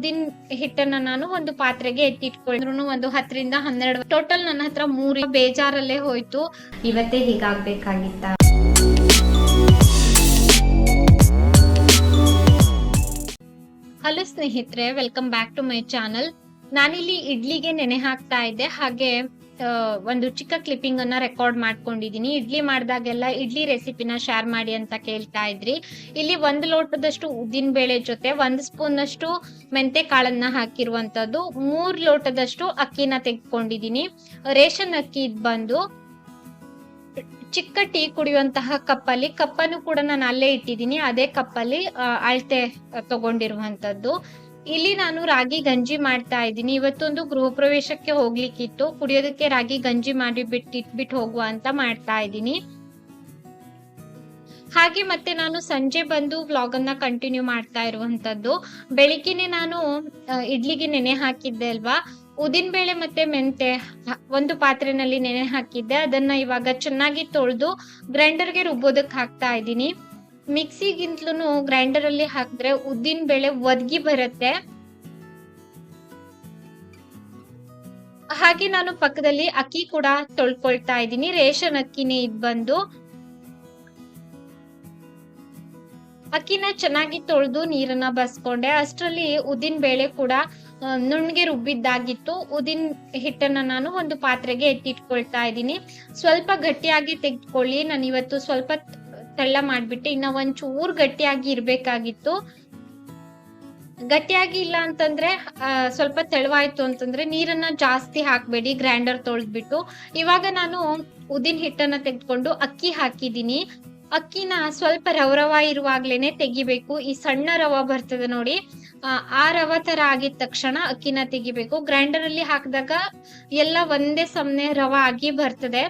ಉದ್ದಿನ ಹಿಟ್ಟನ್ನ ನಾನು ಒಂದು ಪಾತ್ರೆಗೆ ಎತ್ತಿಟ್ಕೊಂಡ್ರು ಒಂದು ಹತ್ತರಿಂದ ಹನ್ನೆರಡು ಟೋಟಲ್ ನನ್ನ ಹತ್ರ ಮೂರು ಬೇಜಾರಲ್ಲೇ ಹೋಯ್ತು. ಇವತ್ತೇ ಹೀಗಾಗ್ಬೇಕಾಗಿತ್ತ? ಹಲೋ ಸ್ನೇಹಿತರೆ welcome back to my channel ನಾನಿಲ್ಲಿ ಇಡ್ಲಿಗೆ ನೆನೆ ಹಾಕ್ತಾ ಇದ್ದೆ. ಹಾಗೆ ಒಂದು ಚಿಕ್ಕ ಕ್ಲಿಪ್ಪಿಂಗ್ ಅನ್ನ ರೆಕಾರ್ಡ್ ಮಾಡ್ಕೊಂಡಿದೀನಿ. ಇಡ್ಲಿ ಮಾಡಿದಾಗೆಲ್ಲ ಇಡ್ಲಿ ರೆಸಿಪಿನ ಶೇರ್ ಮಾಡಿ ಅಂತ ಕೇಳ್ತಾ ಇದ್ರಿ. ಇಲ್ಲಿ ಒಂದು ಲೋಟದಷ್ಟು ಉದ್ದಿನ ಬೇಳೆ ಜೊತೆ ಒಂದು ಸ್ಪೂನ್ ಅಷ್ಟು ಮೆಂತೆ ಕಾಳನ್ನ ಹಾಕಿರುವಂತದ್ದು. ಮೂರ್ ಲೋಟದಷ್ಟು ಅಕ್ಕಿನ ತೆಗೆದುಕೊಂಡಿದೀನಿ ರೇಷನ್ ಅಕ್ಕಿ ಇದ್ ಬಂದು ಚಿಕ್ಕ ಟೀ ಕುಡಿಯುವಂತಹ ಕಪ್ಪಲ್ಲಿ, ಕಪ್ಪನ್ನು ಕೂಡ ನಾನು ಅಲ್ಲೇ ಇಟ್ಟಿದ್ದೀನಿ ಅದೇ ಕಪ್ಪಲ್ಲಿ ಅಳತೆ ತಗೊಂಡಿರುವಂತದ್ದು. ಇಲ್ಲಿ ನಾನು ರಾಗಿ ಗಂಜಿ ಮಾಡ್ತಾ ಇದ್ದೀನಿ. ಇವತ್ತೊಂದು ಗೃಹ ಪ್ರವೇಶಕ್ಕೆ ಹೋಗ್ಲಿಕ್ಕಿತ್ತು. ಕುಡಿಯೋದಕ್ಕೆ ರಾಗಿ ಗಂಜಿ ಮಾಡಿ ಬಿಟ್ಟು ಇಟ್ಬಿಟ್ಟು ಹೋಗುವ ಅಂತ ಮಾಡ್ತಾ ಇದ್ದೀನಿ. ಹಾಗೆ ಮತ್ತೆ ನಾನು ಸಂಜೆ ಬಂದು ವ್ಲಾಗ್ ಅನ್ನ ಕಂಟಿನ್ಯೂ ಮಾಡ್ತಾ ಇರುವಂತದ್ದು. ಬೆಳಿಗ್ಗೆನೆ ನಾನು ಇಡ್ಲಿಗೆ ನೆನೆ ಹಾಕಿದ್ದೆ ಅಲ್ವಾ? ಉದಿನ ಬೇಳೆ ಮತ್ತೆ ಮೆಂತೆ ಒಂದು ಪಾತ್ರೆನಲ್ಲಿ ನೆನೆ ಹಾಕಿದ್ದೆ. ಅದನ್ನ ಇವಾಗ ಚೆನ್ನಾಗಿ ತೊಳೆದು ಗ್ರೈಂಡರ್ಗೆ ರುಬ್ಬೋದಕ್ಕೆ ಹಾಕ್ತಾ ಇದ್ದೀನಿ. ಮಿಕ್ಸಿಗಿಂತಲೂ ಗ್ರೈಂಡರ್ ಅಲ್ಲಿ ಹಾಕಿದ್ರೆ ಉದ್ದಿನ ಬೇಳೆ ಒದಗಿ ಬರುತ್ತೆ. ಹಾಗೆ ನಾನು ಪಕ್ಕದಲ್ಲಿ ಅಕ್ಕಿ ಕೂಡ ತೊಳ್ಕೊಳ್ತಾ ಇದ್ದೀನಿ. ರೇಷನ್ ಅಕ್ಕಿನೇ ಇದ್ ಬಂದು. ಅಕ್ಕಿನ ಚೆನ್ನಾಗಿ ತೊಳೆದು ನೀರನ್ನ ಬಸ್ಕೊಂಡೆ. ಅಷ್ಟರಲ್ಲಿ ಉದ್ದಿನ ಬೇಳೆ ಕೂಡ ನುಣ್ಣಗೆ ರುಬ್ಬಿದ್ದಾಗಿತ್ತು. ಉದ್ದಿನ ಹಿಟ್ಟನ್ನ ನಾನು ಒಂದು ಪಾತ್ರೆಗೆ ಎತ್ತಿಟ್ಕೊಳ್ತಾ ಇದ್ದೀನಿ. ಸ್ವಲ್ಪ ಗಟ್ಟಿಯಾಗಿ ತೆಗೆದುಕೊಳ್ಳಿ. ನಾನು ಇವತ್ತು ಸ್ವಲ್ಪ ತೆಳ್ಳ ಮಾಡ್ಬಿಟ್ಟೆ ಇನ್ನ ಒಂಚೂರು ಗಟ್ಟಿಯಾಗಿ ಇರ್ಬೇಕಾಗಿತ್ತು. ಗಟ್ಟಿಯಾಗಿ ಇಲ್ಲ ಅಂತಂದ್ರೆ ಸ್ವಲ್ಪ ತೆಳುವಾಯ್ತು ಅಂತಂದ್ರೆ ನೀರನ್ನ ಜಾಸ್ತಿ ಹಾಕ್ಬೇಡಿ ಗ್ರೈಂಡರ್ ತೊಳೆದ್ಬಿಟ್ಟು. ಇವಾಗ ನಾನು ಉದಿನ ಹಿಟ್ಟನ್ನ ತೆಗೆದುಕೊಂಡು ಅಕ್ಕಿ ಹಾಕಿದ್ದೀನಿ. ಅಕ್ಕಿನ ಸ್ವಲ್ಪ ರವ ರವ ಇರುವಾಗ್ಲೇನೆ ತೆಗಿಬೇಕು. ಈ ಸಣ್ಣ ರವ ಬರ್ತದೆ ನೋಡಿ, ಆ ರವ ತರ ಆಗಿದ ತಕ್ಷಣ ಅಕ್ಕಿನ ತೆಗಿಬೇಕು. ಗ್ರೈಂಡರ್ ಅಲ್ಲಿ ಹಾಕಿದಾಗ ಎಲ್ಲ ಒಂದೇ ಸಮನೆ ರವ ಆಗಿ ಬರ್ತದೆ.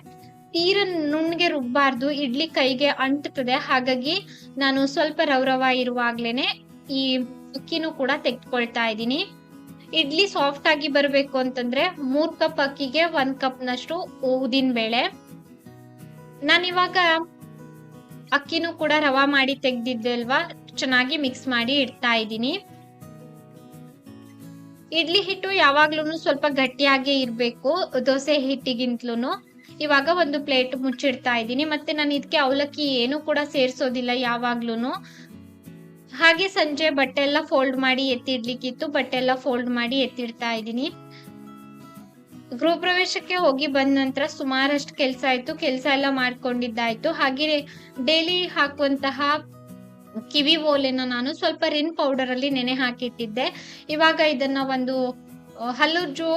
ತೀರ ನುಣ್ಣಗೆ ರುಬ್ಬಾರ್ದು, ಇಡ್ಲಿ ಕೈಗೆ ಅಂಟುತ್ತದೆ ಹಾಗಾಗಿ ನಾನು ಸ್ವಲ್ಪ ರೌರವ ರವ ಇರುವಾಗ್ಲೇನೆ ಈ ಅಕ್ಕಿನೂ ಕೂಡ ತೆಗೆದುಕೊಳ್ತಾ ಇದ್ದೀನಿ. ಇಡ್ಲಿ ಸಾಫ್ಟ್ ಆಗಿ ಬರಬೇಕು ಅಂತಂದ್ರೆ ಮೂರ್ ಕಪ್ ಅಕ್ಕಿಗೆ ಒಂದ್ ಕಪ್ ನಷ್ಟು ಉದಿನ ಬೇಳೆ. ನಾನಿವಾಗ ಅಕ್ಕಿನೂ ಕೂಡ ರವಾ ಮಾಡಿ ತೆಗ್ದಿದ್ದೆ ಅಲ್ವಾ? ಚೆನ್ನಾಗಿ ಮಿಕ್ಸ್ ಮಾಡಿ ಇಡ್ತಾ ಇದ್ದೀನಿ. ಇಡ್ಲಿ ಹಿಟ್ಟು ಯಾವಾಗ್ಲೂ ಸ್ವಲ್ಪ ಗಟ್ಟಿಯಾಗಿ ಇರಬೇಕು, ದೋಸೆ ಹಿಟ್ಟಿಗಿಂತಲೂ ಇವಾಗ ಒಂದು ಪ್ಲೇಟ್ ಮುಚ್ಚಿಡ್ತಾ ಇದ್ದೀನಿ. ಮತ್ತೆ ನಾನು ಇದಕ್ಕೆ ಅವಲಕ್ಕಿ ಏನು ಕೂಡ ಸೇರಿಸೋದಿಲ್ಲ ಯಾವಾಗ್ಲೂ ಹಾಗೆ ಸಂಜೆ ಬಟ್ಟೆ ಎಲ್ಲ ಫೋಲ್ಡ್ ಮಾಡಿ ಎತ್ತಿಡ್ಲಿಕ್ಕಿತ್ತು. ಬಟ್ಟೆ ಎಲ್ಲ ಫೋಲ್ಡ್ ಮಾಡಿ ಎತ್ತಿಡ್ತಾ ಇದ್ದೀನಿ. ಗೃಹ ಪ್ರವೇಶಕ್ಕೆ ಹೋಗಿ ಬಂದ ನಂತರ ಸುಮಾರಷ್ಟು ಕೆಲಸ ಆಯ್ತು. ಕೆಲಸ ಎಲ್ಲ ಮಾಡ್ಕೊಂಡಿದ್ದಾಯ್ತು. ಹಾಗೆ ಡೈಲಿ ಹಾಕುವಂತಹ ಕಿವಿ ಓಲೆನ ನಾನು ಸ್ವಲ್ಪ ರಿನ್ ಪೌಡರ್ ಅಲ್ಲಿ ನೆನೆ ಹಾಕಿಟ್ಟಿದ್ದೆ. ಇವಾಗ ಇದನ್ನ ಒಂದು ಹಲ್ಲುರ್ಜು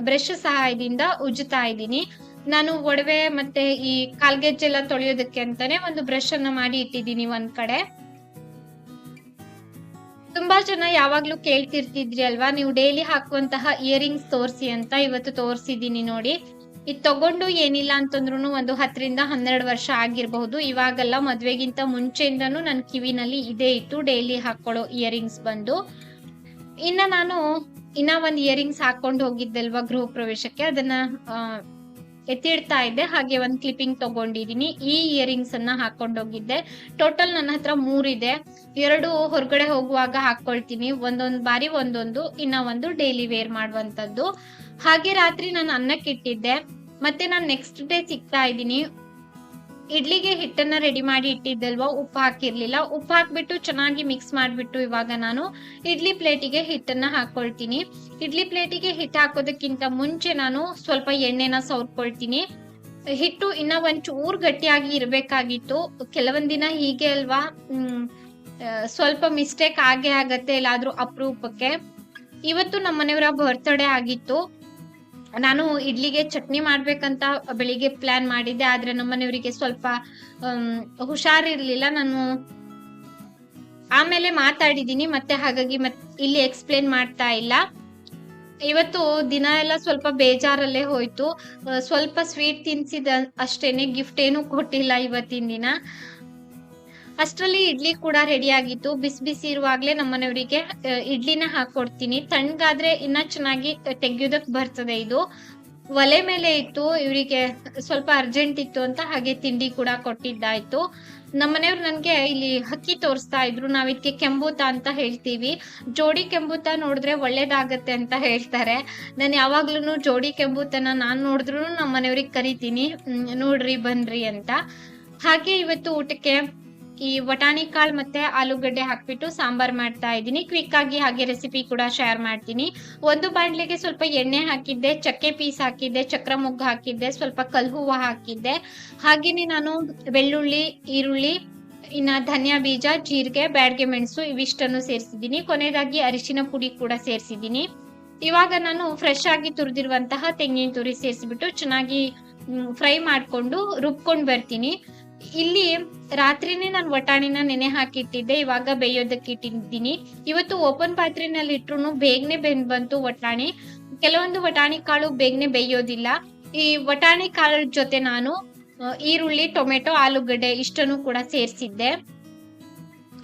ಬ್ರಷ್ ಸಹಾಯದಿಂದ ಉಜ್ಜುತ್ತಾ ಇದ್ದೀನಿ. ನಾನು ಒಡವೆ ಮತ್ತೆ ಈ ಕಾಲ್ಗೆಜ್ಜೆಲ್ಲ ತೊಳೆಯೋದಕ್ಕೆ ಅಂತಾನೆ ಒಂದು ಬ್ರಷ್ ಅನ್ನ ಮಾಡಿ ಇಟ್ಟಿದ್ದೀನಿ ಒಂದ್ ಕಡೆ. ತುಂಬಾ ಜನ ಯಾವಾಗ್ಲೂ ಕೇಳ್ತಿರ್ತಿದ್ರಿ ಅಲ್ವಾ? ನೀವು ಡೈಲಿ ಹಾಕುವಂತಹ ಇಯರಿಂಗ್ಸ್ ತೋರಿಸಿ ಅಂತ ಇವತ್ತು ತೋರಿಸಿದೀನಿ ನೋಡಿ. ಇದು ತಗೊಂಡು ಏನಿಲ್ಲ ಅಂತಂದ್ರು ಒಂದು ಹತ್ತರಿಂದ ಹನ್ನೆರಡು ವರ್ಷ ಆಗಿರಬಹುದು. ಇವಾಗೆಲ್ಲ ಮದ್ವೆಗಿಂತ ಮುಂಚೆಯಿಂದನೂ ನನ್ನ ಕಿವಿನಲ್ಲಿ ಇದೇ ಇತ್ತು ಡೈಲಿ ಹಾಕೊಳ್ಳೋ ಇಯರಿಂಗ್ಸ್ ಬಂದು. ಇನ್ನ ನಾನು, ಇನ್ನ ಒಂದ್ ಇಯರಿಂಗ್ಸ್ ಹಾಕೊಂಡು ಹೋಗಿದ್ದಲ್ವಾ ಗೃಹ ಪ್ರವೇಶಕ್ಕೆ? ಅದನ್ನ ಎತ್ತಿಡ್ತಾ ಇದ್ದೆ. ಹಾಗೆ ಒಂದ್ ಕ್ಲಿಪ್ಪಿಂಗ್ ತಗೊಂಡಿದೀನಿ. ಈ ಇಯರಿಂಗ್ಸ್ ಅನ್ನ ಹಾಕೊಂಡೋಗಿದ್ದೆ ಟೋಟಲ್ ನನ್ನ ಹತ್ರ ಮೂರಿದೆ ಎರಡು ಹೊರಗಡೆ ಹೋಗುವಾಗ ಹಾಕೊಳ್ತೀನಿ. ಒಂದೊಂದ್ ಬಾರಿ ಒಂದೊಂದು, ಇನ್ನ ಒಂದು ಡೈಲಿ ವೇರ್ ಮಾಡುವಂತದ್ದು ಹಾಗೆ ರಾತ್ರಿ ನಾನು ಅನ್ನಕ್ಕೆ ಇಟ್ಟಿದ್ದೆ ಮತ್ತೆ ನಾನು ನೆಕ್ಸ್ಟ್ ಡೇ ಸಿಗ್ತಾ ಇದ್ದೀನಿ. ಇಡ್ಲಿಗೆ ಹಿಟ್ಟನ್ನ ರೆಡಿ ಮಾಡಿ ಇಟ್ಟಿದ್ದಲ್ವಾ? ಉಪ್ಪು ಹಾಕಿರ್ಲಿಲ್ಲ. ಉಪ್ಪು ಹಾಕ್ಬಿಟ್ಟು ಚೆನ್ನಾಗಿ ಮಿಕ್ಸ್ ಮಾಡಿಬಿಟ್ಟು ಇವಾಗ ನಾನು ಇಡ್ಲಿ ಪ್ಲೇಟಿಗೆ ಹಿಟ್ಟನ್ನ ಹಾಕೊಳ್ತೀನಿ. ಇಡ್ಲಿ ಪ್ಲೇಟಿಗೆ ಹಿಟ್ಟು ಹಾಕೋದಕ್ಕಿಂತ ಮುಂಚೆ ನಾನು ಸ್ವಲ್ಪ ಎಣ್ಣೆನ ಸವರ್ಕೊಳ್ತೀನಿ ಹಿಟ್ಟು ಇನ್ನ ಒಂಚೂರು ಗಟ್ಟಿಯಾಗಿ ಇರಬೇಕಾಗಿತ್ತು. ಕೆಲವೊಂದ್ ದಿನ ಹೀಗೆ ಅಲ್ವಾ? ಸ್ವಲ್ಪ ಮಿಸ್ಟೇಕ್ ಆಗೇ ಆಗತ್ತೆ ಎಲ್ಲಾದ್ರೂ ಅಪರೂಪಕ್ಕೆ. ಇವತ್ತು ನಮ್ಮ ಮನೆಯವರ ಬರ್ತ್ಡೇ ಆಗಿತ್ತು. ನಾನು ಇಡ್ಲಿಗೆ ಚಟ್ನಿ ಮಾಡ್ಬೇಕಂತ ಬೆಳಿಗ್ಗೆ ಪ್ಲಾನ್ ಮಾಡಿದ್ದೆ, ಆದ್ರೆ ನಮ್ಮನೆಯವರಿಗೆ ಸ್ವಲ್ಪ ಹುಷಾರ್ ಹುಷಾರಿರ್ಲಿಲ್ಲ. ನಾನು ಆಮೇಲೆ ಮಾತಾಡಿದೀನಿ, ಮತ್ತೆ ಹಾಗಾಗಿ ಮತ್ ಇಲ್ಲಿ ಎಕ್ಸ್ಪ್ಲೇನ್ ಮಾಡ್ತಾ ಇಲ್ಲ. ಇವತ್ತು ದಿನ ಎಲ್ಲ ಸ್ವಲ್ಪ ಬೇಜಾರಲ್ಲೇ ಹೋಯ್ತು. ಸ್ವಲ್ಪ ಸ್ವೀಟ್ ತಿನ್ಸಿದ ಅಷ್ಟೇನೆ ಗಿಫ್ಟ್ ಏನು ಕೊಟ್ಟಿಲ್ಲ ಇವತ್ತಿನ ದಿನ. ಅಷ್ಟರಲ್ಲಿ ಇಡ್ಲಿ ಕೂಡ ರೆಡಿ ಆಗಿತ್ತು. ಬಿಸಿ ಬಿಸಿ ಇರುವಾಗ್ಲೇ ನಮ್ಮನೆಯವರಿಗೆ ಇಡ್ಲಿನ ಹಾಕೊಡ್ತೀನಿ. ತಣ್ಣಗಾದ್ರೆ ಇನ್ನ ಚೆನ್ನಾಗಿ ತೆಗೆಯೋದಕ್ಕೆ ಬರ್ತದೆ ಇದು. ಒಲೆ ಮೇಲೆ ಇತ್ತು. ಇವರಿಗೆ ಸ್ವಲ್ಪ ಅರ್ಜೆಂಟ್ ಇತ್ತು ಅಂತ ಹಾಗೆ ತಿಂಡಿ ಕೂಡ ಕೊಟ್ಟಿದ್ದಾಯ್ತು. ನಮ್ಮನೆಯವ್ರು ನನ್ಗೆ ಇಲ್ಲಿ ಹಕ್ಕಿ ತೋರಿಸ್ತಾ ಇದ್ರು. ನಾವ್ ಇದಕ್ಕೆ ಕೆಂಬೂತ ಅಂತ ಹೇಳ್ತೀವಿ. ಜೋಡಿ ಕೆಂಬೂತ ನೋಡಿದ್ರೆ ಒಳ್ಳೇದಾಗತ್ತೆ ಅಂತ ಹೇಳ್ತಾರೆ. ನಾನು ಯಾವಾಗ್ಲೂ ಜೋಡಿ ಕೆಂಬೂತನ ನಾನು ನೋಡಿದ್ರು ನಮ್ಮ ಮನೆಯವ್ರಿಗೆ ಕರಿತೀನಿ ನೋಡ್ರಿ, ಬನ್ರಿ ಅಂತ. ಹಾಗೆ ಇವತ್ತು ಊಟಕ್ಕೆ ಈ ವಟಾಣಿ ಕಾಳು ಮತ್ತೆ ಆಲೂಗಡ್ಡೆ ಹಾಕ್ಬಿಟ್ಟು ಸಾಂಬಾರ್ ಮಾಡ್ತಾ ಇದ್ದೀನಿ. ಕ್ವಿಕ್ ಆಗಿ ಹಾಗೆ ರೆಸಿಪಿ ಕೂಡ ಶೇರ್ ಮಾಡ್ತೀನಿ. ಒಂದು ಬಾಣ್ಲಿಗೆ ಸ್ವಲ್ಪ ಎಣ್ಣೆ ಹಾಕಿದ್ದೆ, ಚಕ್ಕೆ ಪೀಸ್ ಹಾಕಿದ್ದೆ, ಚಕ್ರ ಮೊಗ್ಗು ಹಾಕಿದ್ದೆ, ಸ್ವಲ್ಪ ಕಲ್ ಹೂವ ಹಾಕಿದ್ದೆ. ಹಾಗೇನೆ ನಾನು ಬೆಳ್ಳುಳ್ಳಿ, ಈರುಳ್ಳಿ, ಇನ್ನ ಧನಿಯಾ ಬೀಜ, ಜೀರಿಗೆ, ಬ್ಯಾಡ್ಗೆ ಮೆಣಸು ಇವಿಷ್ಟನ್ನು ಸೇರಿಸಿದ್ದೀನಿ. ಕೊನೆಯದಾಗಿ ಅರಿಶಿನ ಪುಡಿ ಕೂಡ ಸೇರಿಸಿದ್ದೀನಿ. ಇವಾಗ ನಾನು ಫ್ರೆಶ್ ಆಗಿ ತುರಿದಿರುವಂತಹ ತೆಂಗಿನ ತುರಿ ಸೇರಿಸಿಬಿಟ್ಟು ಚೆನ್ನಾಗಿ ಫ್ರೈ ಮಾಡಿಕೊಂಡು ರುಬ್ಕೊಂಡು ಬರ್ತೀನಿ. ಇಲ್ಲಿ ರಾತ್ರಿನೇ ನಾನು ವಟಾಣಿನ ನೆನೆ ಹಾಕಿಟ್ಟಿದ್ದೆ, ಇವಾಗ ಬೇಯೋದಕ್ಕೆ ಇಟ್ಟಿದ್ದೀನಿ. ಇವತ್ತು ಓಪನ್ ಪಾತ್ರೆನಲ್ಲಿ ಇಟ್ರು ಬೇಗನೆ ಬೆಂದ್ ಬಂತು ವಟಾಣಿ. ಕೆಲವೊಂದು ವಟಾಣಿ ಕಾಳು ಬೇಗನೆ ಬೇಯೋದಿಲ್ಲ. ಈ ವಟಾಣಿ ಕಾಳು ಜೊತೆ ನಾನು ಈರುಳ್ಳಿ, ಟೊಮೆಟೊ, ಆಲೂಗಡ್ಡೆ ಇಷ್ಟನ್ನು ಕೂಡ ಸೇರಿಸಿದ್ದೆ.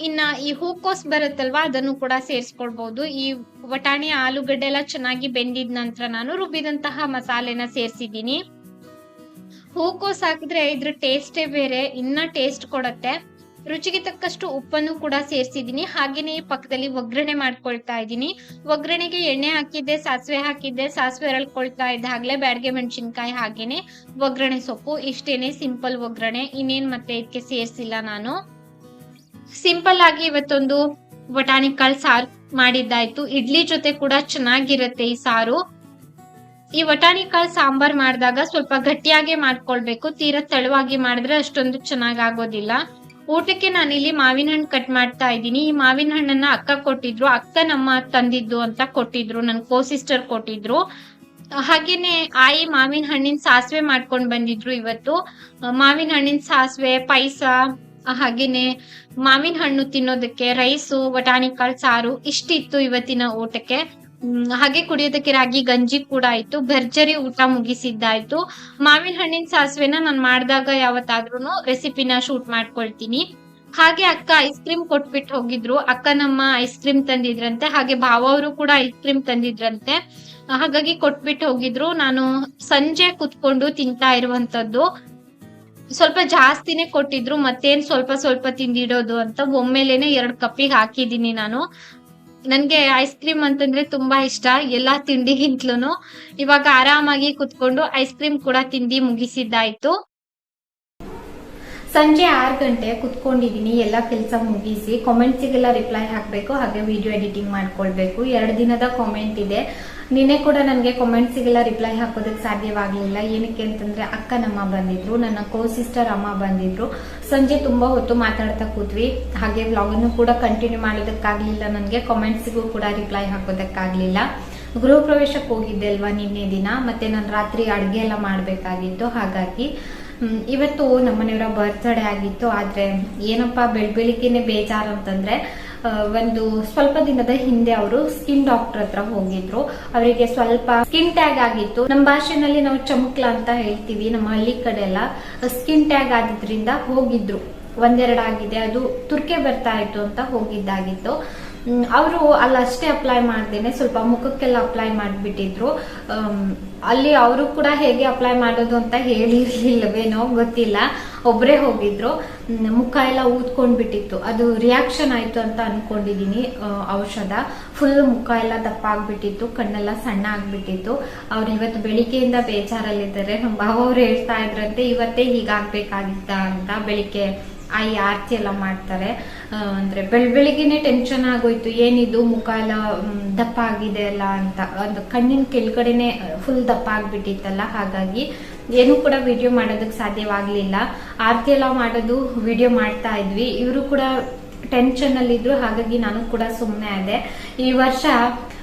ಇನ್ನ ಈ ಹೂಕೋಸ್ ಬರುತ್ತಲ್ವಾ, ಅದನ್ನು ಕೂಡ ಸೇರಿಸ್ಕೊಳ್ಬಹುದು ಈ ವಟಾಣಿ, ಆಲೂಗಡ್ಡೆ ಎಲ್ಲ ಚೆನ್ನಾಗಿ ಬೆಂದಿದ ನಂತರ ನಾನು ರುಬ್ಬಿದಂತಹ ಮಸಾಲೆನ ಸೇರಿಸಿದ್ದೀನಿ. ಹೂಕೋಸ್ ಹಾಕಿದ್ರೆ ಇದ್ರ ಟೇಸ್ಟೇ ಬೇರೆ, ಇನ್ನ ಟೇಸ್ಟ್ ಕೊಡತ್ತೆ. ರುಚಿಗೆ ತಕ್ಕಷ್ಟು ಉಪ್ಪನ್ನು ಕೂಡ ಸೇರಿಸಿದ್ದೀನಿ. ಹಾಗೇನೆ ಪಕ್ಕದಲ್ಲಿ ಒಗ್ಗರಣೆ ಮಾಡ್ಕೊಳ್ತಾ ಇದ್ದೀನಿ. ಒಗ್ಗರಣೆಗೆ ಎಣ್ಣೆ ಹಾಕಿದ್ದೆ, ಸಾಸಿವೆ ಹಾಕಿದ್ದೆ, ಸಾಸಿವೆ ಎರಳ್ಕೊಳ್ತಾ ಇದ್ದಾಗಲೇ ಬ್ಯಾಡ್ಗೆ ಮೆಣಸಿನ್ಕಾಯಿ ಹಾಗೇನೆ ಒಗ್ಗರಣೆ ಸೊಪ್ಪು. ಇಷ್ಟೇನೆ ಸಿಂಪಲ್ ಒಗ್ಗರಣೆ. ಇನ್ನೇನ್ ಮತ್ತೆ ಇದಕ್ಕೆ ಸೇರಿಸಿಲ್ಲ ನಾನು. ಸಿಂಪಲ್ ಆಗಿ ಇವತ್ತೊಂದು ಬಟಾಣಿ ಕಾಳು ಸಾರು ಮಾಡಿದ್ದಾಯ್ತು. ಇಡ್ಲಿ ಜೊತೆ ಕೂಡ ಚೆನ್ನಾಗಿರುತ್ತೆ ಈ ಸಾರು. ಈ ವಟಾಣಿ ಕಾಳು ಸಾಂಬಾರ್ ಮಾಡಿದಾಗ ಸ್ವಲ್ಪ ಗಟ್ಟಿಯಾಗಿ ಮಾಡ್ಕೊಳ್ಬೇಕು. ತೀರಾ ತೆಳುವಾಗಿ ಮಾಡಿದ್ರೆ ಅಷ್ಟೊಂದು ಚೆನ್ನಾಗಿ ಆಗೋದಿಲ್ಲ ಊಟಕ್ಕೆ ನಾನಿಲ್ಲಿ ಮಾವಿನ ಹಣ್ಣು ಕಟ್ ಮಾಡ್ತಾ ಇದ್ದೀನಿ. ಈ ಮಾವಿನ ಹಣ್ಣನ್ನ ಅಕ್ಕ ಕೊಟ್ಟಿದ್ರು, ಅಕ್ಕ ನಮ್ಮ ತಂದಿದ್ದು ಅಂತ ಕೊಟ್ಟಿದ್ರು ನನ್ನ ಕೋ ಸಿಸ್ಟರ್ ಕೊಟ್ಟಿದ್ರು. ಹಾಗೇನೆ ಆಯಿ ಮಾವಿನ ಹಣ್ಣಿನ ಸಾಸಿವೆ ಮಾಡ್ಕೊಂಡ್ ಬಂದಿದ್ರು ಇವತ್ತು. ಮಾವಿನ ಹಣ್ಣಿನ ಸಾಸಿವೆ, ಪಾಯಸ, ಹಾಗೇನೆ ಮಾವಿನ ಹಣ್ಣು ತಿನ್ನೋದಕ್ಕೆ ರೈಸು ಬಟಾಣಿ ಕಾಳು ಸಾರು ಇಷ್ಟಿತ್ತು ಇವತ್ತಿನ ಊಟಕ್ಕೆ. ಹಾಗೆ ಕುಡಿಯೋದಕ್ಕೆ ರಾಗಿ, ಗಂಜಿ ಕೂಡ ಆಯ್ತು. ಭರ್ಜರಿ ಊಟ ಮುಗಿಸಿದ್ದಾಯ್ತು. ಮಾವಿನ ಹಣ್ಣಿನ ಸಾಸಿವೆನ ನಾನು ಮಾಡಿದಾಗ ಯಾವತ್ತಾದ್ರೂ ರೆಸಿಪಿನ ಶೂಟ್ ಮಾಡ್ಕೊಳ್ತೀನಿ. ಹಾಗೆ ಅಕ್ಕ ಐಸ್ ಕ್ರೀಮ್ ಕೊಟ್ಬಿಟ್ಟು ಹೋಗಿದ್ರು. ಅಕ್ಕ ನಮ್ಮ ಐಸ್ ಕ್ರೀಮ್ ತಂದಿದ್ರಂತೆ. ಹಾಗೆ ಭಾವ ಅವರು ಕೂಡ ಐಸ್ ಕ್ರೀಮ್ ತಂದಿದ್ರಂತೆ. ಹಾಗಾಗಿ ಕೊಟ್ಬಿಟ್ಟು ಹೋಗಿದ್ರು. ನಾನು ಸಂಜೆ ಕುತ್ಕೊಂಡು ತಿಂತಾ ಇರುವಂತದ್ದು ಸ್ವಲ್ಪ ಜಾಸ್ತಿನೇ ಕೊಟ್ಟಿದ್ರು. ಮತ್ತೇನ್ ಸ್ವಲ್ಪ ಸ್ವಲ್ಪ ತಿಂದಿಡೋದು ಅಂತ ಒಮ್ಮೆಲೇನೆ ಎರಡ್ ಕಪ್ಪಿಗೆ ಹಾಕಿದ್ದೀನಿ ನಾನು. ನನ್ಗೆ ಐಸ್ ಕ್ರೀಮ್ ಅಂತಂದ್ರೆ ತುಂಬಾ ಇಷ್ಟ. ಎಲ್ಲಾ ತಿಂಡಿಗಿಂತ್ಲೂನು ಇವಾಗ ಆರಾಮಾಗಿ ಕುತ್ಕೊಂಡು ಐಸ್ ಕ್ರೀಮ್ ಕೂಡ ತಿಂಡಿ ಮುಗಿಸಿದ್ದಾಯ್ತು. ಸಂಜೆ ಆರು ಗಂಟೆ ಕುತ್ಕೊಂಡಿದ್ದೀನಿ, ಎಲ್ಲ ಕೆಲಸ ಮುಗಿಸಿ ಕಾಮೆಂಟ್ಸಿಗೆಲ್ಲ ರಿಪ್ಲೈ ಹಾಕಬೇಕು, ಹಾಗೆ ವಿಡಿಯೋ ಎಡಿಟಿಂಗ್ ಮಾಡ್ಕೊಳ್ಬೇಕು. ಎರಡು ದಿನದ ಕಾಮೆಂಟ್ ಇದೆ. ನಿನ್ನೆ ಕೂಡ ನನಗೆ ಕಾಮೆಂಟ್ಸಿಗೆಲ್ಲ ರಿಪ್ಲೈ ಹಾಕೋದಕ್ಕೆ ಸಾಧ್ಯವಾಗಲಿಲ್ಲ. ಏನಕ್ಕೆ ಅಂತಂದ್ರೆ ಅಕ್ಕನಮ್ಮ ಬಂದಿದ್ರು, ನನ್ನ ಕೋ ಸಿಸ್ಟರ್ ಅಮ್ಮ ಬಂದಿದ್ರು. ಸಂಜೆ ತುಂಬಾ ಹೊತ್ತು ಮಾತಾಡ್ತಾ ಕೂತ್ವಿ. ಹಾಗೆ ವ್ಲಾಗನ್ನು ಕೂಡ ಕಂಟಿನ್ಯೂ ಮಾಡೋದಕ್ಕಾಗಲಿಲ್ಲ ನನಗೆ ಕಾಮೆಂಟ್ಸಿಗೂ ಕೂಡ ರಿಪ್ಲೈ ಹಾಕೋದಕ್ಕಾಗಲಿಲ್ಲ. ಗೃಹ ಪ್ರವೇಶಕ್ಕೆ ಹೋಗಿದ್ದೆ ಅಲ್ವಾ ನಿನ್ನೆ ದಿನ, ಮತ್ತೆ ನಾನು ರಾತ್ರಿ ಅಡುಗೆ ಎಲ್ಲ ಮಾಡಬೇಕಾಗಿತ್ತು. ಹಾಗಾಗಿ ಇವತ್ತು ನಮ್ಮನೆಯವರ ಬರ್ತ್ಡೇ ಆಗಿತ್ತು, ಆದ್ರೆ ಏನಪ್ಪಾ ಬೆಳ್ ಬೆಳಿಗ್ಗೆನೆ ಬೇಜಾರು ಅಂತಂದ್ರೆ ಒಂದು ಸ್ವಲ್ಪ ದಿನದ ಹಿಂದೆ ಅವರು ಸ್ಕಿನ್ ಡಾಕ್ಟರ್ ಹತ್ರ ಹೋಗಿದ್ರು. ಅವರಿಗೆ ಸ್ವಲ್ಪ ಸ್ಕಿನ್ ಟ್ಯಾಗ್ ಆಗಿತ್ತು. ನಮ್ಮ ಭಾಷೆನಲ್ಲಿ ನಾವು ಚಮಕ್ಲ ಅಂತ ಹೇಳ್ತೀವಿ, ನಮ್ಮ ಹಳ್ಳಿ ಕಡೆ ಎಲ್ಲ ಸ್ಕಿನ್ ಟ್ಯಾಗ್ ಆಗಿದ್ರಿಂದ ಹೋಗಿದ್ರು. ಒಂದೆರಡಾಗಿದೆ, ಅದು ತುರ್ಕೆ ಬರ್ತಾ ಇತ್ತು ಅಂತ ಹೋಗಿದ್ದಾಗಿತ್ತು. ಅವರು ಅಲ್ಲಷ್ಟೇ ಅಪ್ಲೈ ಮಾಡ್ದೇನೆ ಸ್ವಲ್ಪ ಮುಖಕ್ಕೆಲ್ಲ ಅಪ್ಲೈ ಮಾಡಿಬಿಟ್ಟಿದ್ರು. ಅಲ್ಲಿ ಅವರು ಕೂಡ ಹೇಗೆ ಅಪ್ಲೈ ಮಾಡೋದು ಅಂತ ಹೇಳಿರ್ಲಿಲ್ಲವೇನೋ ಗೊತ್ತಿಲ್ಲ. ಒಬ್ಬರೇ ಹೋಗಿದ್ರು. ಮುಖ ಎಲ್ಲ ಊದ್ಕೊಂಡ್ಬಿಟ್ಟಿತ್ತು. ಅದು ರಿಯಾಕ್ಷನ್ ಆಯ್ತು ಅಂತ ಅನ್ಕೊಂಡಿದೀನಿ ಆ, ಔಷಧ. ಫುಲ್ ಮುಖ ಎಲ್ಲ ದಪ್ಪ ಆಗ್ಬಿಟ್ಟಿತ್ತು ಕಣ್ಣೆಲ್ಲ ಸಣ್ಣ ಆಗ್ಬಿಟ್ಟಿತ್ತು. ಅವ್ರು ಇವತ್ತು ಬೆಳಿಗ್ಗೆಯಿಂದ ಬೇಜಾರಲ್ಲಿದ್ದಾರೆ. ನಮ್ಮ ಭಾವ ಅವ್ರು ಹೇಳ್ತಾ ಇದ್ರಂತೆ ಇವತ್ತೇ ಹೀಗಾಗಬೇಕಾಗಿತ್ತ ಅಂತ ಬೆಳಿಗ್ಗೆ ಆಯಿ ಆರತಿ ಎಲ್ಲ ಮಾಡ್ತಾರೆ. ಆ, ಅಂದ್ರೆ ಬೆಳ್ ಬೆಳಿಗ್ಗೆನೆ ಟೆನ್ಷನ್ ಆಗೋಯ್ತು. ಏನಿದು ಮುಖ ಎಲ್ಲ ದಪ್ಪ ಆಗಿದೆ ಅಲ್ಲ ಅಂತ. ಒಂದು ಕಣ್ಣಿನ ಕೆಳಗಡೆನೆ ಫುಲ್ ದಪ್ಪ ಆಗ್ಬಿಟ್ಟಿತ್ತಲ್ಲ. ಹಾಗಾಗಿ ಏನು ಕೂಡ ವಿಡಿಯೋ ಮಾಡೋದಕ್ಕೆ ಸಾಧ್ಯವಾಗ್ಲಿಲ್ಲ. ಆರತಿ ಎಲ್ಲ ಮಾಡೋದು ವಿಡಿಯೋ ಮಾಡ್ತಾ ಇದ್ವಿ. ಇವರು ಕೂಡ ಟೆನ್ಷನ್ ಅಲ್ಲಿ ಇದ್ರು. ಹಾಗಾಗಿ ನಾನು ಕೂಡ ಸುಮ್ಮನೆ ಆದೆ. ಈ ವರ್ಷ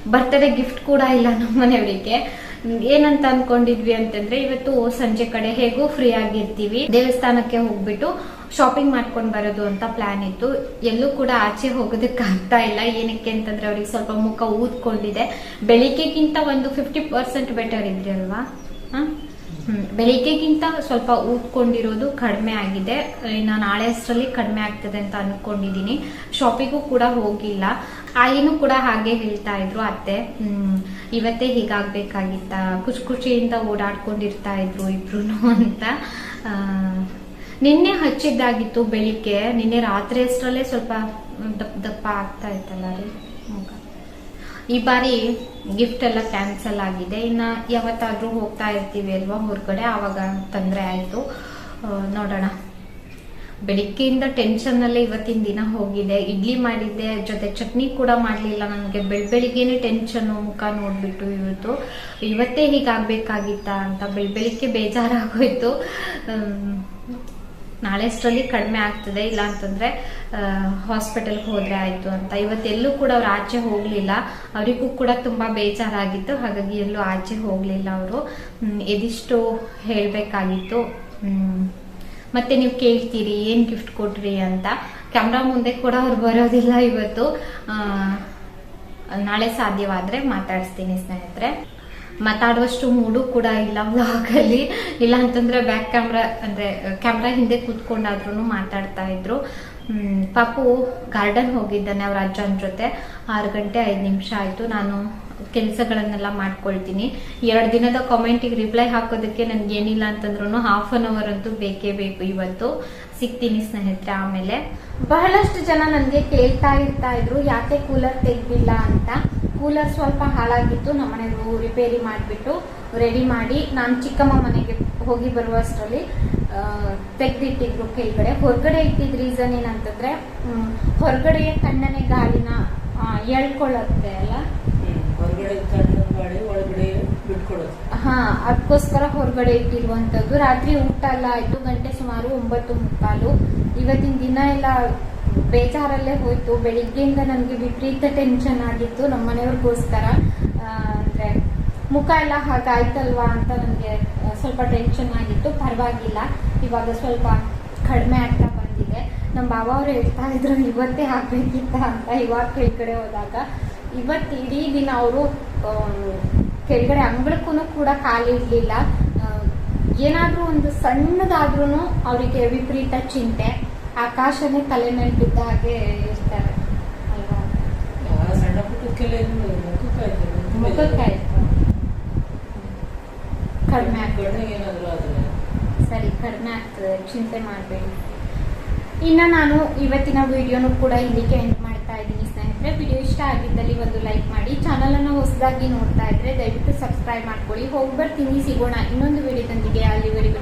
ಬರ್ತ್ಡೇ ಗಿಫ್ಟ್ ಕೂಡ ಇಲ್ಲ ನಮ್ಮ ಮನೆಯವರಿಗೆ. ಏನಂತ ಅನ್ಕೊಂಡಿದ್ವಿ ಅಂತಂದ್ರೆ ಇವತ್ತು ಸಂಜೆ ಕಡೆ ಹೇಗೂ ಫ್ರೀ ಆಗಿರ್ತೀವಿ. ದೇವಸ್ಥಾನಕ್ಕೆ ಹೋಗ್ಬಿಟ್ಟು ಶಾಪಿಂಗ್ ಮಾಡ್ಕೊಂಡ್ ಬರೋದು ಅಂತ ಪ್ಲಾನ್ ಇತ್ತು. ಎಲ್ಲೂ ಕೂಡ ಆಚೆ ಹೋಗೋದಕ್ಕೆ ಆಗ್ತಾ ಇಲ್ಲ. ಏನಕ್ಕೆ ಅಂತಂದ್ರೆ ಅವ್ರಿಗೆ ಸ್ವಲ್ಪ ಮುಖ ಊದ್ಕೊಂಡಿದೆ. ಬೆಳಿಗ್ಗೆಗಿಂತ ಒಂದು ಫಿಫ್ಟಿ ಪರ್ಸೆಂಟ್ ಬೆಟರ್ ಇದ್ರಿ ಅಲ್ವಾ? ಹ್ಮ್. ಬೆಳಿಗ್ಗೆಗಿಂತ ಸ್ವಲ್ಪ ಊದ್ಕೊಂಡಿರೋದು ಕಡಿಮೆ ಆಗಿದೆ. ಇನ್ನು ನಾಳೆ ಅಷ್ಟರಲ್ಲಿ ಕಡಿಮೆ ಆಗ್ತದೆ ಅಂತ ಅನ್ಕೊಂಡಿದೀನಿ. ಶಾಪಿಗೂ ಕೂಡ ಹೋಗಿಲ್ಲ. ಆಯಿನೂ ಕೂಡ ಹಾಗೆ ಹೇಳ್ತಾ ಇದ್ರು ಅತ್ತೆ. ಇವತ್ತೇ ಹೀಗಾಗ್ಬೇಕಾಗಿತ್ತ? ಖುಷಿ ಖುಷಿಯಿಂದ ಓಡಾಡ್ಕೊಂಡಿರ್ತಾ ಇದ್ರು ಇಬ್ರು ಅಂತ. ನಿನ್ನೆ ಹಚ್ಚಿದ್ದಾಗಿತ್ತು ಬೆಳಿಗ್ಗೆ. ನಿನ್ನೆ ರಾತ್ರಿ ಅಷ್ಟರಲ್ಲೇ ಸ್ವಲ್ಪ ದಪ್ಪ ದಪ್ಪ ಆಗ್ತಾ ಇತ್ತಲ್ಲ ರೀ ಮುಖ. ಈ ಬಾರಿ ಗಿಫ್ಟ್ ಎಲ್ಲ ಕ್ಯಾನ್ಸಲ್ ಆಗಿದೆ. ಇನ್ನ ಯಾವತ್ತಾದ್ರೂ ಹೋಗ್ತಾ ಇರ್ತೀವಿ ಅಲ್ವಾ ಹೊರಗಡೆ? ಆವಾಗ ತೊಂದರೆ ಆಯ್ತು. ನೋಡೋಣ. ಬೆಳಿಗ್ಗೆಯಿಂದ ಟೆನ್ಷನ್ ಅಲ್ಲೇ ಇವತ್ತಿನ ದಿನ ಹೋಗಿದೆ. ಇಡ್ಲಿ ಮಾಡಿದ್ದೆ, ಜೊತೆ ಚಟ್ನಿ ಕೂಡ ಮಾಡಲಿಲ್ಲ ನನಗೆ. ಬೆಳ್ ಬೆಳಿಗ್ಗೆನೆ ಟೆನ್ಷನ್ ಮುಖ ನೋಡ್ಬಿಟ್ಟು ಇವತ್ತು ಇವತ್ತೇ ಹೀಗಾಗ್ಬೇಕಾಗಿತ್ತ ಅಂತ ಬೆಳ್, ಬೆಳಿಗ್ಗೆ ಬೇಜಾರಾಗೋಯ್ತು. ನಾಳೆ ಅಷ್ಟರಲ್ಲಿ ಕಡಿಮೆ ಆಗ್ತದೆ, ಇಲ್ಲ ಅಂತಂದ್ರೆ ಹಾಸ್ಪಿಟಲ್ಗೆ ಹೋದ್ರೆ ಆಯ್ತು ಅಂತ. ಇವತ್ತೆಲ್ಲೂ ಕೂಡ ಅವ್ರು ಆಚೆ ಹೋಗ್ಲಿಲ್ಲ. ಅವರಿಗೂ ಕೂಡ ತುಂಬಾ ಬೇಜಾರಾಗಿತ್ತು. ಹಾಗಾಗಿ ಎಲ್ಲೂ ಆಚೆ ಹೋಗ್ಲಿಲ್ಲ ಅವರು. ಎದಿಷ್ಟು ಹೇಳ್ಬೇಕಾಗಿತ್ತು. ಮತ್ತೆ ನೀವು ಕೇಳ್ತೀರಿ, ಏನ್ ಗಿಫ್ಟ್ ಕೊಟ್ರಿ ಅಂತ. ಕ್ಯಾಮ್ರಾ ಮುಂದೆ ಕೂಡ ಅವ್ರು ಬರೋದಿಲ್ಲ ಇವತ್ತು. ನಾಳೆ ಸಾಧ್ಯವಾದ್ರೆ ಮಾತಾಡಿಸ್ತೀನಿ ಸ್ನೇಹಿತರೆ. ಮಾತಾಡುವಷ್ಟು ಮೂಡು ಕೂಡ ಇಲ್ಲ ವ್ಲಾಗ್ ಅಲ್ಲಿ. ಇಲ್ಲ ಅಂತಂದ್ರೆ ಬ್ಯಾಕ್ ಕ್ಯಾಮ್ರಾ ಅಂದ್ರೆ ಕ್ಯಾಮ್ರಾ ಹಿಂದೆ ಕೂತ್ಕೊಂಡಾದ್ರೂ ಮಾತಾಡ್ತಾ ಇದ್ರು. ಪಾಪು ಗಾರ್ಡನ್ ಹೋಗಿದ್ದಾನೆ ಅವ್ರ ಅಜ್ಜನ ಜೊತೆ. ಆರು ಗಂಟೆ ಐದು ನಿಮಿಷ ಆಯ್ತು. ನಾನು ಕೆಲಸಗಳನ್ನೆಲ್ಲ ಮಾಡ್ಕೊಳ್ತೀನಿ. ಎರಡು ದಿನದ ಕಾಮೆಂಟಿಗೆ ರಿಪ್ಲೈ ಹಾಕೋದಕ್ಕೆ ನನ್ಗೆ ಏನಿಲ್ಲ ಅಂತಂದ್ರೂ ಹಾಫ್ ಅನ್ ಅವರ್ ಅಂತೂ ಬೇಕೇ ಬೇಕು ಇವತ್ತು. ಸಿಗ್ತೀನಿ ಸ್ನೇಹಿತರೆ ಆಮೇಲೆ. ಬಹಳಷ್ಟು ಜನ ನನಗೆ ಕೇಳ್ತಾ ಇರ್ತಾ ಇದ್ರು, ಯಾಕೆ ಕೂಲರ್ ತೆಗ್ದಿಲ್ಲ ಅಂತ. ಕೂಲರ್ ಸ್ವಲ್ಪ ಹಾಳಾಗಿತ್ತು ನಮ್ಮನೆಯವರು ರಿಪೇರಿ ಮಾಡಿಬಿಟ್ಟು ರೆಡಿ ಮಾಡಿ ನಾನು ಚಿಕ್ಕಮ್ಮ ಮನೆಗೆ ಹೋಗಿ ಬರುವಷ್ಟರಲ್ಲಿ ತೆಗೆದಿಟ್ಟಿದ್ರು ಕೆಳಗಡೆ. ಹೊರಗಡೆ ಇಟ್ಟಿದ್ದ ರೀಸನ್ ಏನಂತಂದ್ರೆ ಹೊರಗಡೆಯ ತಣ್ಣನೆ ಗಾಳಿನ ಎಳ್ಕೊಳ್ಳುತ್ತೆ ಅಲ್ಲ? ಹಾ ಅದಕ್ಕೋಸ್ಕರ ಹೊರಗಡೆ ಇಟ್ಟಿರುವಂತದ್ದು ರಾತ್ರಿ ಊಟ ಎಲ್ಲ ಆಯ್ತು ಗಂಟೆ ಸುಮಾರು ಒಂಬತ್ತು ಮುಕ್ಕಾಲು. ಇವತ್ತಿನ ದಿನ ಎಲ್ಲ ಬೇಜಾರಲ್ಲೇ ಹೋಯ್ತು. ಬೆಳಿಗ್ಗೆಯಿಂದ ನನಗೆ ವಿಪರೀತ ಟೆನ್ಷನ್ ಆಗಿತ್ತು ನಮ್ಮ ಮನೆಯವ್ರಿಗೋಸ್ಕರ ಅಂದ್ರೆ ಮುಖ ಎಲ್ಲ ಹಾಗಾಯ್ತಲ್ವಾ ಅಂತ ನನಗೆ ಸ್ವಲ್ಪ ಟೆನ್ಷನ್ ಆಗಿತ್ತು. ಪರವಾಗಿಲ್ಲ. ಇವಾಗ ಸ್ವಲ್ಪ ಕಡಿಮೆ ಆಗ್ತಾ ಬಂದಿದೆ. ನಮ್ಮ ಬಾಬಾ ಅವ್ರು ಹೇಳ್ತಾ ಇದ್ರು, ಇವತ್ತೇ ಹಾಕ್ಬೇಕಿತ್ತ ಅಂತ ಇವಾಗ ಕೆಳಗಡೆ ಹೋದಾಗ. ಇವತ್ತು ಇಡೀ ದಿನ ಅವರು ಕೆಳಗಡೆ ಅಂಗಳಕ್ಕೂ ಕೂಡ ಖಾಲಿ ಇರಲಿಲ್ಲ. ಏನಾದರೂ ಒಂದು ಸಣ್ಣದಾದ್ರೂ ಅವರಿಗೆ ವಿಪರೀತ ಚಿಂತೆ. ಆಕಾಶನೇ ತಲೆ ಮೇಲೆ ಬಿದ್ದ ಹಾಗೆ ಇರ್ತಾರೆ. ಅಲ್ವಾ? ಸಣ್ಣ ಪುಟ್ಟಕ್ಕೆಲ್ಲ ಮುಖಕ್ಕಾಯ್ತು. ಕಡಿಮೆ ಆಗ್ತದೆ. ಸರಿ ಕಡಿಮೆ ಆಗ್ತದೆ. ಚಿಂತೆ ಮಾಡಬೇಡಿ. ಇನ್ನು ನಾನು ಇವತ್ತಿನ ವಿಡಿಯೋನು ಕೂಡ ಇಲ್ಲಿಗೆ ಎಂಡ್ ಮಾಡ್ತಾ ಇದ್ದೀನಿ ಸ್ನೇಹಿತರೆ. ವಿಡಿಯೋ ಇಷ್ಟ ಆಗಿದ್ದಲ್ಲಿ ಒಂದು ಲೈಕ್ ಮಾಡಿ. ಚಾನಲ್ ಅನ್ನು ಹೊಸದಾಗಿ ನೋಡ್ತಾ ಇದ್ರೆ ದಯವಿಟ್ಟು ಸಬ್ಸ್ಕ್ರೈಬ್ ಮಾಡ್ಕೊಳ್ಳಿ. ಹೋಗಿ ಬರ್ತೀನಿ. ಸಿಗೋಣ ಇನ್ನೊಂದು ವಿಡಿಯೋದೊಂದಿಗೆ. ಅಲ್ಲಿವರೆಗೂ